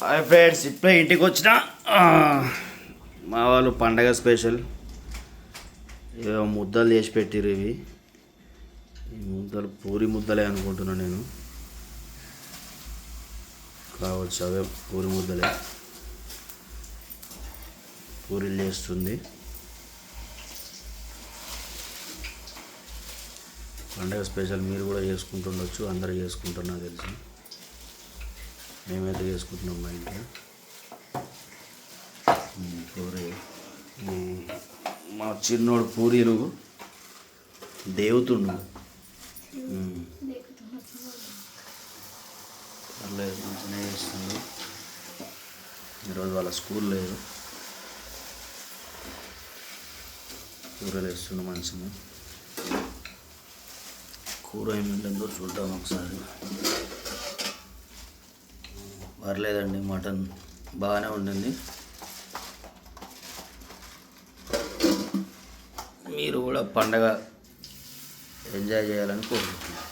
Hi friends ఇప్పుడే ఇంటికి వచ్చిన మా వాళ్ళు పండగ స్పెషల్. ఏవో ముద్దలు చేసి పెట్టిర్రు ఇవి. ఈ ముద్దలు పూరి ముద్దలే అనుకుంటున్నాను నేను. కావచ్చు అవే పూరి ముద్దలే. పూరీలు చేస్తుంది. పండగ స్పెషల్ మీరు కూడా చేసుకుంటుండొచ్చు అందరూ చేసుకుంటున్నా తెలుసు. మేమైతే చేసుకుంటున్నాం మా ఇంట్లో. పూరి. మా చిన్నోడు పూరీలు దేవుతుండు. పర్లేదు మంచిగా చేస్తుంది ఈరోజు వాళ్ళ స్కూల్ లేదు. కూరలు వేస్తుండు మంచిగా. కూర ఏమిటందో చూద్దాం ఒకసారి. పర్లేదండి మటన్ బాగానే ఉండింది. మీరు కూడా పండగ ఎంజాయ్ చేయాలని కోరుకుంటున్నాను.